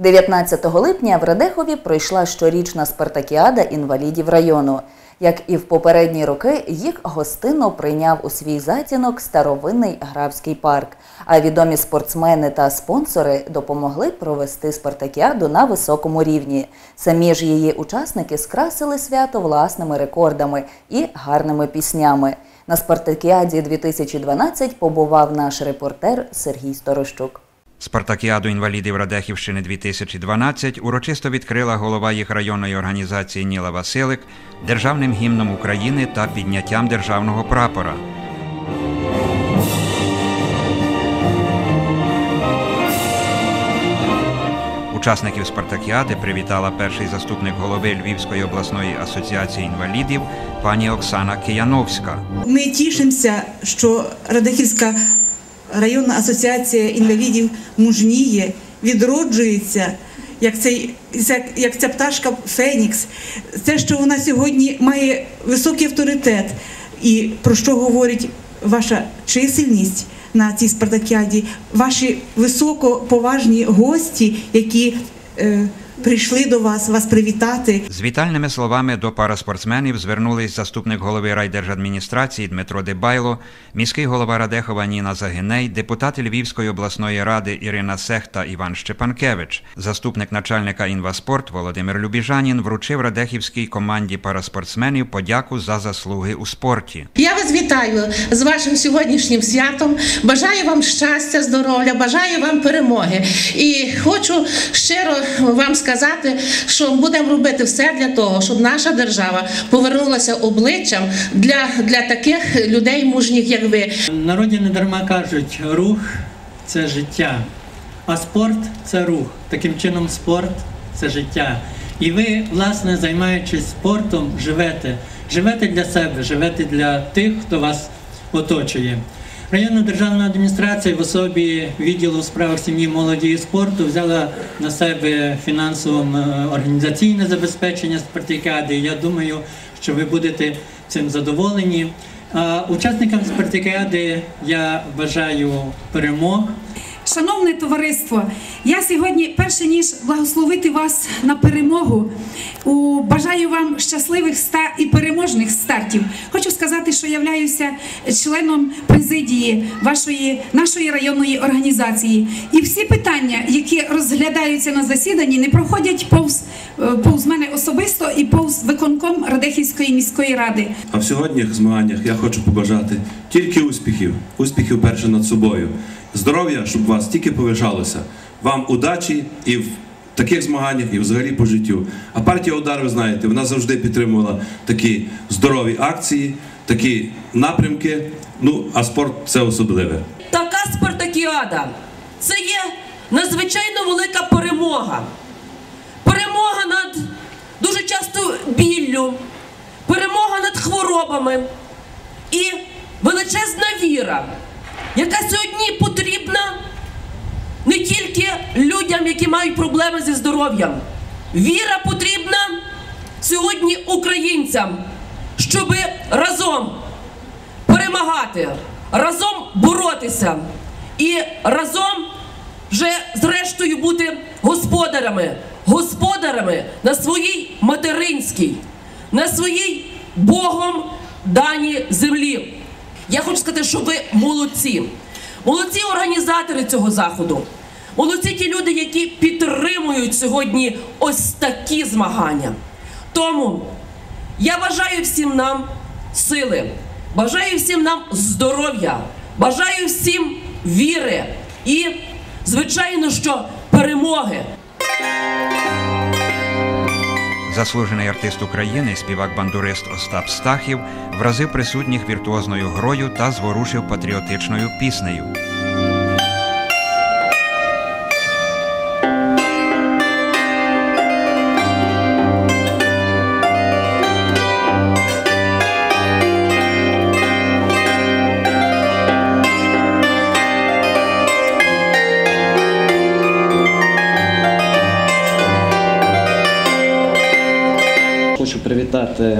19 липня в Радехові пройшла щорічна спартакіада інвалідів району. Як і в попередні роки, їх гостинно прийняв у свій затінок старовинний графський парк. А відомі спортсмени та спонсори допомогли провести спартакіаду на високому рівні. Самі ж її учасники скрасили свято власними рекордами і гарними піснями. На спартакіаді 2012 побував наш репортер Сергій Сторощук. Спартакіаду інвалідів Радехівщини 2012 урочисто відкрила голова їх районної організації Ніла Василик державним гімном України та підняттям державного прапора. Учасників спартакіади привітала перший заступник голови Львівської обласної асоціації інвалідів пані Оксана Кияновська. Ми тішимося, що Радехівська районна асоціація інвалідів мужніє, відроджується, як, цей, як, ця пташка Фенікс. Це, що вона сьогодні має високий авторитет, і про що говорить ваша чисельність на цій спартакіаді, ваші високоповажні гості, які е, прийшли до вас, вас привітати. З вітальними словами до параспортсменів звернулись заступник голови райдержадміністрації Дмитро Дебайло, міський голова Радехова Ніна Загиней, депутати Львівської обласної ради Ірина Сех та Іван Щепанкевич. Заступник начальника інваспорт Володимир Любіжанін вручив радехівській команді параспортсменів подяку за заслуги у спорті. Я вас вітаю з вашим сьогоднішнім святом. Бажаю вам щастя, здоров'я, бажаю вам перемоги. І хочу щиро вам сказати, що будемо робити все для того, щоб наша держава повернулася обличчям для, для таких людей мужніх, як ви. Народі не дарма кажуть, рух це життя, а спорт це рух. Таким чином, спорт це життя. І ви, власне, займаючись спортом, живете. Живете для себе, живете для тих, хто вас оточує. Районна державна адміністрація в особі відділу у справах сім'ї, молоді і спорту взяла на себе фінансово-організаційне забезпечення спартакіади. Я думаю, що ви будете цим задоволені. Учасникам спартакіади я бажаю перемог. Шановне товариство, я сьогодні, перше ніж благословити вас на перемогу, бажаю вам щасливих і переможних стартів. Хочу сказати, що являюся членом президії вашої нашої районної організації. І всі питання, які розглядаються на засіданні, не проходять повз, е, повз мене особисто і повз виконком Радехівської міської ради. А в сьогоднішніх змаганнях я хочу побажати тільки успіхів, успіхів перше над собою. Здоров'я, щоб вас тільки повишалося. Вам удачі і в таких змаганнях, і взагалі по життю. А партія Удар, ви знаєте, вона завжди підтримувала такі здорові акції, такі напрямки. Ну, а спорт це особливе. Така спартакіада це є надзвичайно велика перемога. Перемога над дуже часто біллю, перемога над хворобами і величезна віра, яка сьогодні потрібна не тільки людям, які мають проблеми зі здоров'ям. Віра потрібна сьогодні українцям, щоб разом перемагати, разом боротися і разом вже зрештою бути господарями, господарями на своїй материнській, на своїй Богом даній землі. Я хочу сказати, що ви молодці. Молодці організатори цього заходу. Молодці ті люди, які підтримують сьогодні ось такі змагання. Тому я бажаю всім нам сили, бажаю всім нам здоров'я, бажаю всім віри і, звичайно, що перемоги. Заслужений артист України, співак-бандурист Остап Стахів вразив присутніх віртуозною грою та зворушив патріотичною піснею. Привітати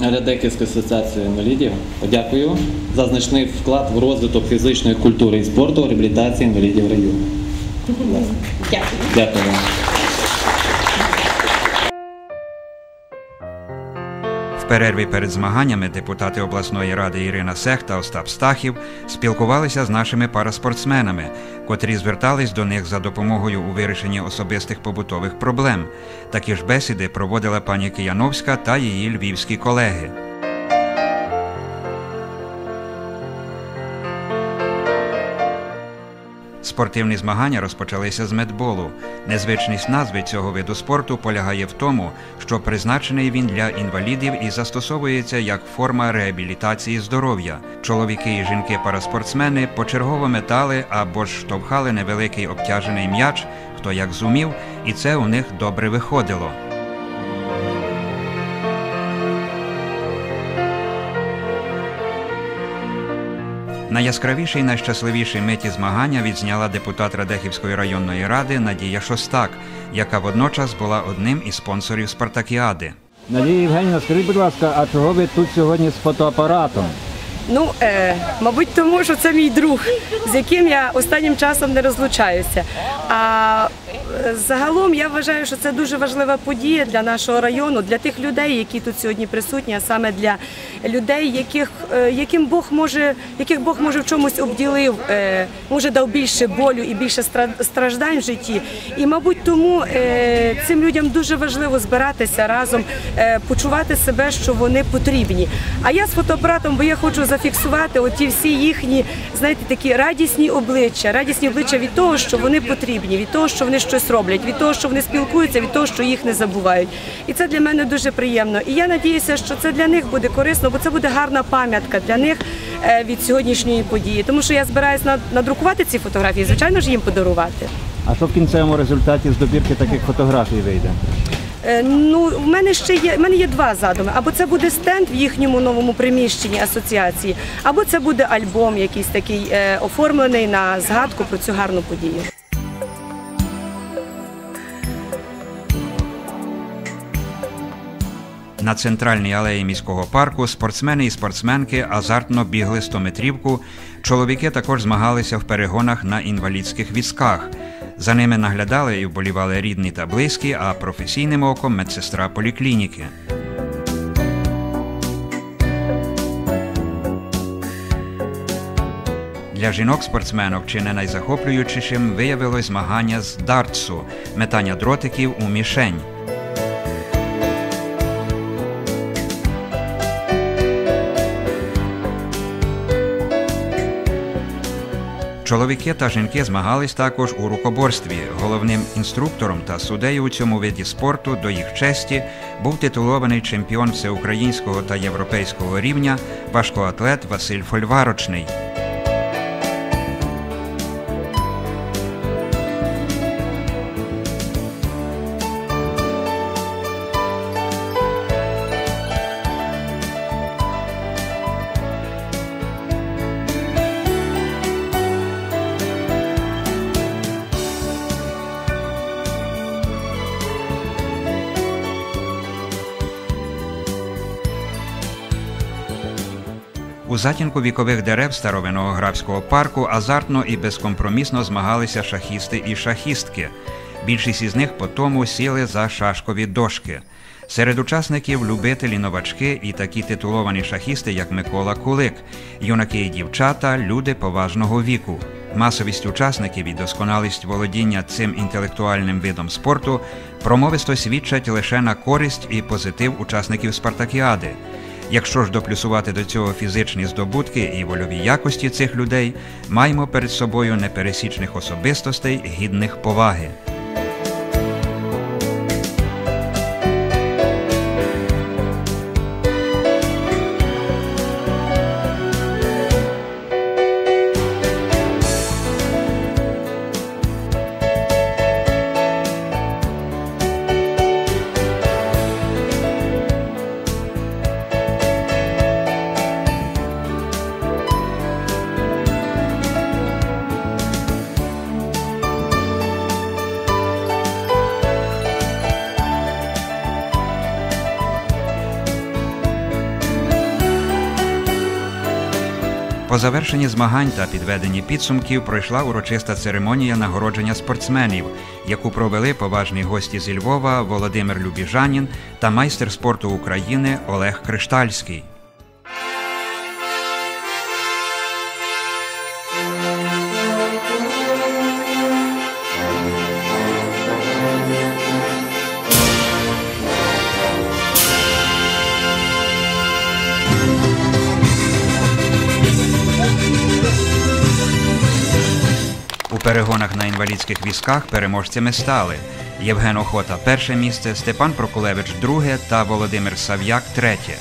Радеківську асоціацію інвалідів. Дякую за значний вклад в розвиток фізичної культури і спорту реабілітації інвалідів району. Дякую. Дякую. Перерві перед змаганнями депутати обласної ради Ірина Сех та Остап Стахів спілкувалися з нашими параспортсменами, котрі звертались до них за допомогою у вирішенні особистих побутових проблем. Такі ж бесіди проводила пані Кияновська та її львівські колеги. Спортивні змагання розпочалися з медболу. Незвичність назви цього виду спорту полягає в тому, що призначений він для інвалідів і застосовується як форма реабілітації здоров'я. Чоловіки і жінки-параспортсмени почергово метали або ж штовхали невеликий обтяжений м'яч, хто як зумів, і це у них добре виходило. Найяскравіші й найщасливіші миті змагання відзняла депутат Радехівської районної ради Надія Шостак, яка водночас була одним із спонсорів Спартакіади. Надія Євгенівна, скажіть, будь ласка, а чого ви тут сьогодні з фотоапаратом? Ну, е, мабуть, тому що це мій друг, з яким я останнім часом не розлучаюся. А загалом я вважаю, що це дуже важлива подія для нашого району, для тих людей, які тут сьогодні присутні, а саме для людей, яких, е, яким Бог може, яких Бог може в чомусь обділив, е, може дав більше болю і більше стра- страждань в житті. І, мабуть, тому е, цим людям дуже важливо збиратися разом, почувати себе, що вони потрібні. А я з фотоапаратом, бо я хочу зафіксувати оті всі їхні, знаєте, такі радісні обличчя, радісні обличчя від того, що вони потрібні, від того, що вони щось роблять, від того, що вони спілкуються, від того, що їх не забувають. І це для мене дуже приємно. І я надіюся, що це для них буде корисно, бо це буде гарна пам'ятка для них е, від сьогоднішньої події. Тому що я збираюсь над- надрукувати ці фотографії, звичайно ж їм подарувати. А що в кінцевому результаті з добірки таких фотографій вийде? Е, Ну, в мене ще є в мене є два задуми. Або це буде стенд в їхньому новому приміщенні асоціації, або це буде альбом, якийсь такий е, оформлений на згадку про цю гарну подію. На центральній алеї міського парку спортсмени і спортсменки азартно бігли 100-метрівку. Чоловіки також змагалися в перегонах на інвалідських візках. За ними наглядали і вболівали рідні та близькі, а професійним оком медсестра поліклініки. Для жінок-спортсменок чи не найзахоплюючішим виявилось змагання з дартсу метання дротиків у мішень. Чоловіки та жінки змагались також у рукоборстві. Головним інструктором та суддею у цьому виді спорту до їх честі був титулований чемпіон всеукраїнського та європейського рівня важкоатлет Василь Фольварочний. Затінку вікових дерев старовинного графського парку азартно і безкомпромісно змагалися шахісти і шахістки. Більшість із них по тому сіли за шашкові дошки. Серед учасників любителі новачки і такі титуловані шахісти, як Микола Кулик, юнаки і дівчата, люди поважного віку. Масовість учасників і досконалість володіння цим інтелектуальним видом спорту промовисто свідчать лише на користь і позитив учасників спартакіади. Якщо ж доплюсувати до цього фізичні здобутки і вольові якості цих людей, маємо перед собою непересічних особистостей, гідних поваги. По завершенні змагань та підведенні підсумків пройшла урочиста церемонія нагородження спортсменів, яку провели поважні гості зі Львова Володимир Любіжанін та майстер спорту України Олег Криштальський. Інвалідських візках переможцями стали Євген Охота перше місце, Степан Прокулевич друге та Володимир Сав'як третє.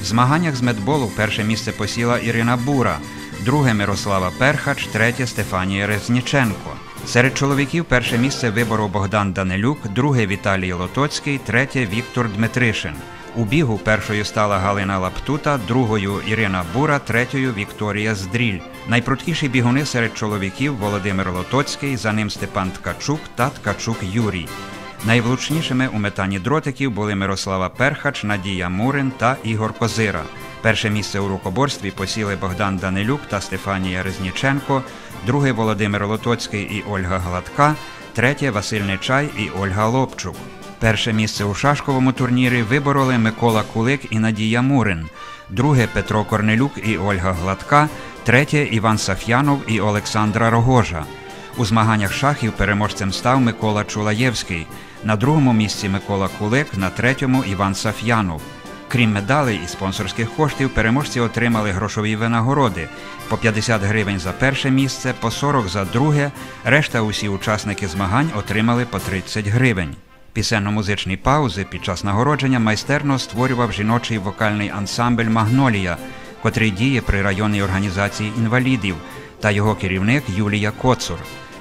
В змаганнях з медболу перше місце посіла Ірина Бура, друге Мирослава Перхач, третє Стефанія Резніченко. Серед чоловіків перше місце виборов Богдан Данилюк, друге Віталій Лотоцький, третє Віктор Дмитришин. У бігу першою стала Галина Лаптута, другою Ірина Бура, третьою Вікторія Здріль. Найпрудкіші бігуни серед чоловіків Володимир Лотоцький, за ним Степан Ткачук та Ткачук Юрій. Найвлучнішими у метанні дротиків були Мирослава Перхач, Надія Мурин та Ігор Козира. Перше місце у рукоборстві посіли Богдан Данилюк та Стефанія Резніченко, друге Володимир Лотоцький і Ольга Гладка, третє Василь Нечай і Ольга Лобчук. Перше місце у шашковому турнірі вибороли Микола Кулик і Надія Мурин, друге Петро Корнелюк і Ольга Гладка, третє Іван Саф'янов і Олександра Рогожа. У змаганнях шахів переможцем став Микола Чулаєвський, на другому місці Микола Кулик, на третьому Іван Саф'янов. Крім медалей і спонсорських коштів, переможці отримали грошові винагороди по 50 гривень за перше місце, по 40 за друге. Решта усі учасники змагань отримали по 30 гривень. Пісенно-музичні паузи під час нагородження майстерно створював жіночий вокальний ансамбль Магнолія, котрий діє при районній організації інвалідів, та його керівник Юлія Коцур.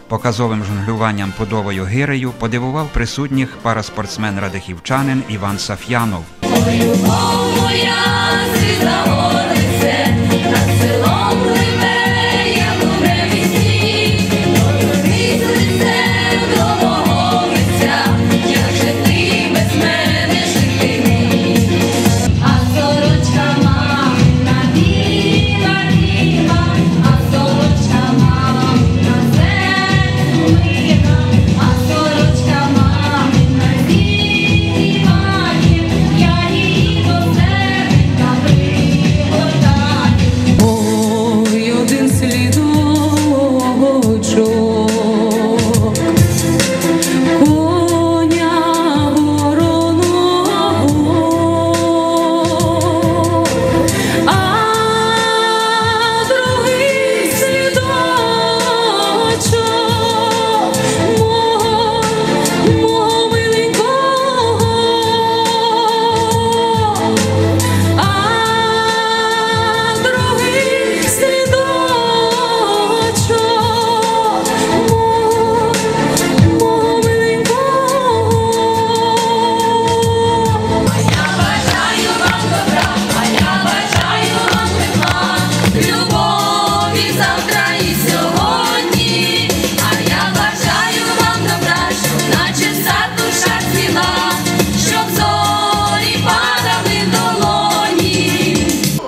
Показовим жонглюванням подовою гирею подивував присутніх параспортсмен радихівчанин Іван Саф'янов.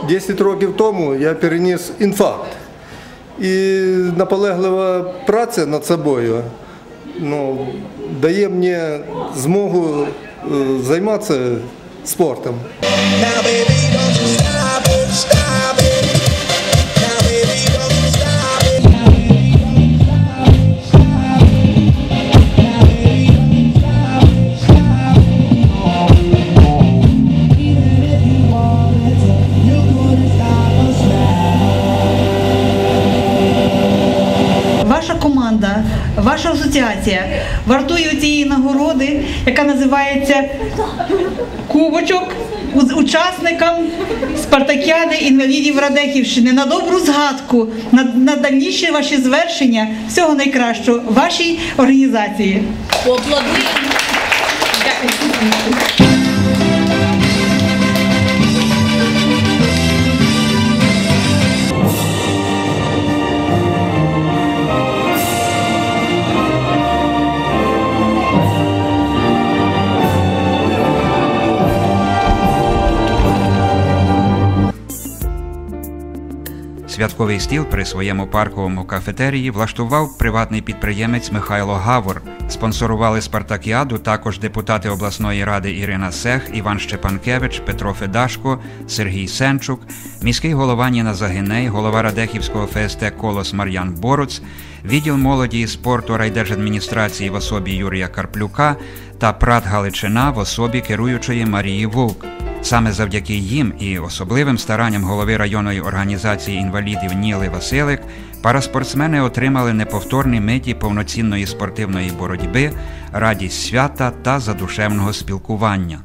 10 років тому я переніс інфаркт. І наполеглива праця над собою ну, дає мені змогу е, займатися спортом. Ваша асоціація вартує цієї нагороди, яка називається Кубочок учасникам Спартакіади інвалідів Радехівщини на добру згадку, на, на дальніші ваші звершення. Всього найкращого вашій організації. Поаплодуємо. Святковий стіл при своєму парковому кафетерії влаштував приватний підприємець Михайло Гавор. Спонсорували спартакіаду також депутати обласної ради Ірина Сех, Іван Щепанкевич, Петро Федашко, Сергій Сенчук, міський голова Ніна Загиней, голова Радехівського ФСТ Колос Мар'ян Боруц, відділ молоді і спорту райдержадміністрації в особі Юрія Карплюка та Прат Галичина в особі керуючої Марії Вовк. Саме завдяки їм і особливим старанням голови районної організації інвалідів Ніли Василик параспортсмени отримали неповторні миті повноцінної спортивної боротьби, радість свята та задушевного спілкування.